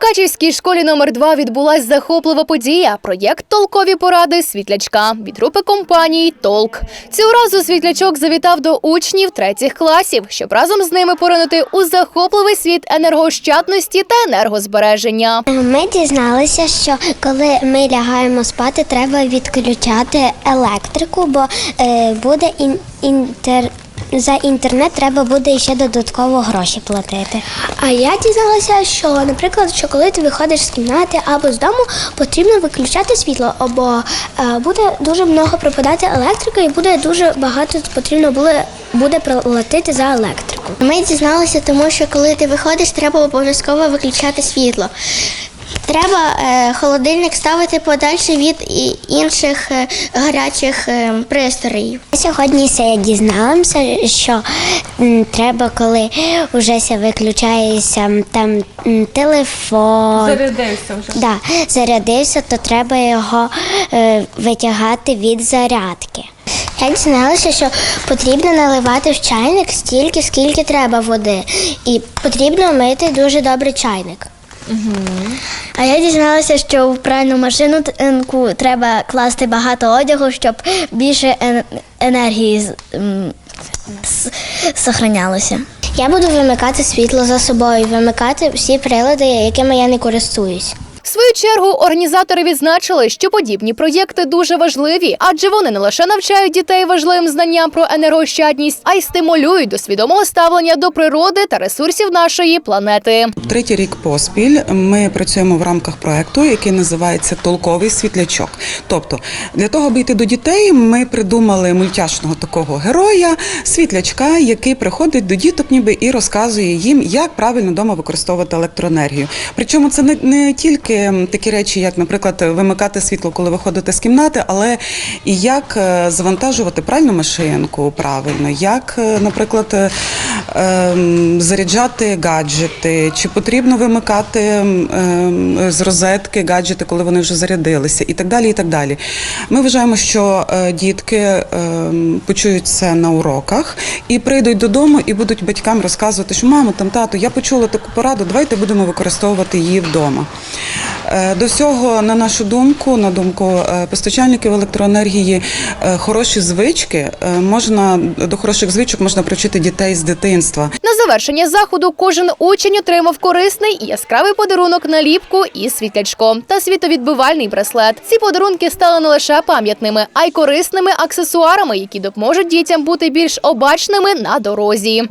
Мукачівській школі номер 2 відбулась захоплива подія. Проєкт Толкові поради світлячка від групи компаній Толк. Цього разу світлячок завітав до учнів третіх класів, щоб разом з ними поринути у захопливий світ енергоощадності та енергозбереження. Ми дізналися, що коли ми лягаємо спати, треба відключати електрику, бо е, буде ін- інтер. За інтернет треба буде ще додатково гроші платити. А я дізналася, що, наприклад, що коли ти виходиш з кімнати або з дому, потрібно виключати світло, або е, буде дуже много пропадати електрика, і буде дуже багато потрібно буде, буде платити за електрику. Ми дізналися, тому що коли ти виходиш, треба обов'язково виключати світло. Треба е, холодильник ставити подальше від і- інших е, гарячих е, пристроїв. Сьогодні все дізналися, що м, треба, коли вже ся виключається там м, телефон. Зарядився вже. Да, зарядився, то треба його е, витягати від зарядки. Я дізналася, що потрібно наливати в чайник стільки, скільки треба води, і потрібно мити дуже добре чайник. А я дізналася, що в пральну машину треба класти багато одягу, щоб більше ен- енергії сохранялося. Я буду вимикати світло за собою, вимикати всі прилади, якими я не користуюсь. В свою чергу організатори відзначили, що подібні проєкти дуже важливі, адже вони не лише навчають дітей важливим знанням про енергоощадність, а й стимулюють до свідомого ставлення до природи та ресурсів нашої планети. Третій рік поспіль ми працюємо в рамках проекту, який називається Толковий світлячок. Тобто, для того, аби йти до дітей, ми придумали мультяшного такого героя, світлячка, який приходить до діток, ніби і розказує їм, як правильно вдома використовувати електроенергію. Причому це не, не тільки такі речі, як, наприклад, вимикати світло, коли виходите з кімнати, але і як е, завантажувати пральну машинку правильно, як, е, наприклад, е, ем, заряджати гаджети, чи потрібно вимикати ем, з розетки гаджети, коли вони вже зарядилися, і так далі. І так далі. Ми вважаємо, що дітки ем, почують це на уроках і прийдуть додому і будуть батькам розказувати, що мамо, там тато, я почула таку пораду, давайте будемо використовувати її вдома. Е, До всього, на нашу думку, на думку е, постачальників електроенергії, е, хороші звички можна до хороших звичок можна привчити дітей з дитинства. На завершення заходу кожен учень отримав корисний і яскравий подарунок наліпку із світлячком та світовідбивальний браслет. Ці подарунки стали не лише пам'ятними, а й корисними аксесуарами, які допоможуть дітям бути більш обачними на дорозі.